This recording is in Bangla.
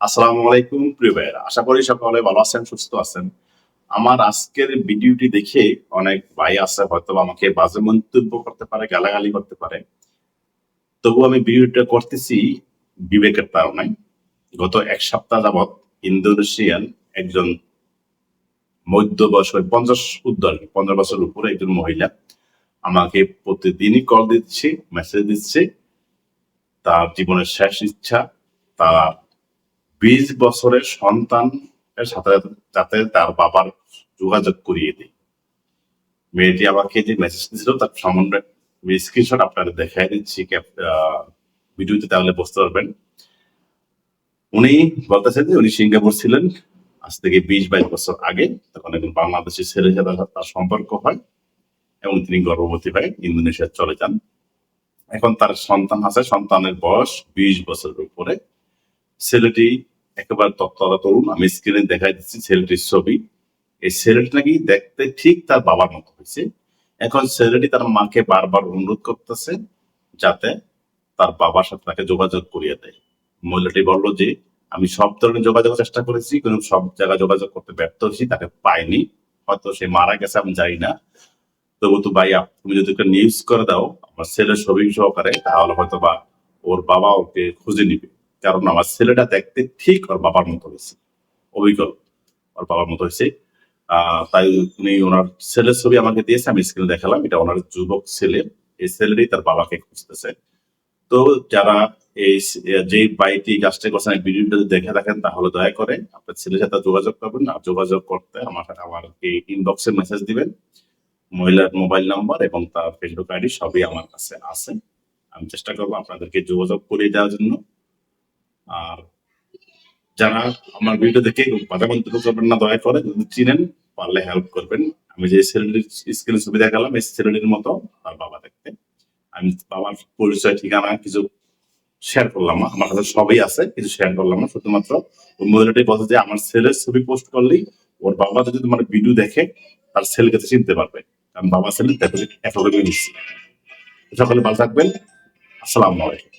আসসালামু আলাইকুম প্রিয় ভাইয়েরা। আশা করি সকলে ভালো আছেন সুস্থ আছেন। আমার আজকের ভিডিওটি দেখে অনেক ভাই আছে হয়তো আমাকে বাজে মন্তব্য করতে পারে গালাগালি করতে পারে। তবু আমি ভিডিওটা করতেছি বিবেকের তারণায় গত এক সপ্তাহ যাবৎ ইন্দোনেশিয়ান একজন মধ্য বয়স পঞ্চাশ কি, পঞ্চাশ বছরের উপরে একজন মহিলা আমাকে প্রতিদিনই কল দিচ্ছে মেসেজ দিচ্ছে। তার জীবনের শেষ ইচ্ছা তার বিশ বছরের সন্তান এর সাথে যাতে তার বাবার যোগাযোগ করিয়ে দিই। মেয়েটি আমাকে যে মেসেজ দিয়েছিল তার সম্বন্ধে স্ক্রিনশট আপনাদের দেখাই দিচ্ছি ভিডিওতে তাহলে বুঝতে পারবেন। উনি বলতেছেন যে উনি সিঙ্গাপুর ছিলেন, আজ থেকে বিশ বাইশ বছর আগে, তখন একজন বাংলাদেশি ছেলের সাথে তার সম্পর্ক হয় এবং তিনি গর্ভবতী হয়ে ইন্দোনেশিয়া চলে যান। এখন তার সন্তান আছে, সন্তানের বয়স বিশ বছরের উপরে। ছেলেটি একেবারে তত্ত্বরা তরুণ আমি স্ক্রিনে দেখাই দিচ্ছি ছেলেটির ছবি। এই ছেলেটি নাকি দেখতে ঠিক তার বাবার মতো হয়েছে। এখন ছেলেটি তার মাকে বারবার অনুরোধ করতেছে যাতে তার বাবার সাথে তাকে যোগাযোগ করিয়ে দেয়। মহিলাটি বলল যে, আমি সব ধরনের যোগাযোগের চেষ্টা করেছি কিন্তু সব জায়গায় যোগাযোগ করতে ব্যর্থ হয়েছি, তাকে পাইনি। হয়তো সে মারা গেছে, আমি জানি না। তবু তো ভাই তুমি যদি একটা নিউজ করে দাও, আমার ছেলের ছবি সহকারে, তাহলে হয়তো বা ওর বাবা ওকে খুঁজে নিবে। কারণ আমার ছেলেটা দেখতে ঠিক ওর বাবার মতো হয়েছে অবিকল ওর বাবার মতো হয়েছে। তাই উনি ওনার ছেলের ছবি আমাকে দিয়েছে, আমি স্ক্রিনে দেখালাম, এটা ওনার যুবক ছেলে, এই ছেলেরই তার বাবাকে খুঁজতেছে। তো যারা এই যে বাইটি কাজটা করছেন ভিডিওটা দেখে থাকেন, তাহলে দয়া করে আপনার ছেলের সাথে যোগাযোগ করবেন আর যোগাযোগ করতে আমার আমার এই ইনবক্সে মেসেজ দিবেন। মহিলার মোবাইল নাম্বার এবং তার ফেসবুক আইডি সবই আমার কাছে আছে। আমি চেষ্টা করব আপনাদেরকে যোগাযোগ করে দেওয়ার জন্য। আর যারা আমার ভিডিও দেখে বাধা করবেন না, দয়া করে যদি চিনেন, পারলে হেল্প করবেন। আমি যে ছেলেটির স্ক্রিনে ছবি দেখালাম, এই ছেলেটির মতো তার বাবা দেখতে। আমি বাবার পরিচয়, ঠিকানা কিছু শেয়ার করলাম না। আমার কাছে সবই আছে, কিছু শেয়ার করলাম না, শুধুমাত্র ওই মহিলাটি বলছে যে, আমার ছেলের ছবি পোস্ট করলেই ওর বাবা যদি তোমার ভিডিও দেখে, তার ছেলেকে চিনতে পারবে। কারণ বাবা ছেলে দেখো করে নিচ্ছি সকলে ভালো থাকবেন। আসসালামু আলাইকুম।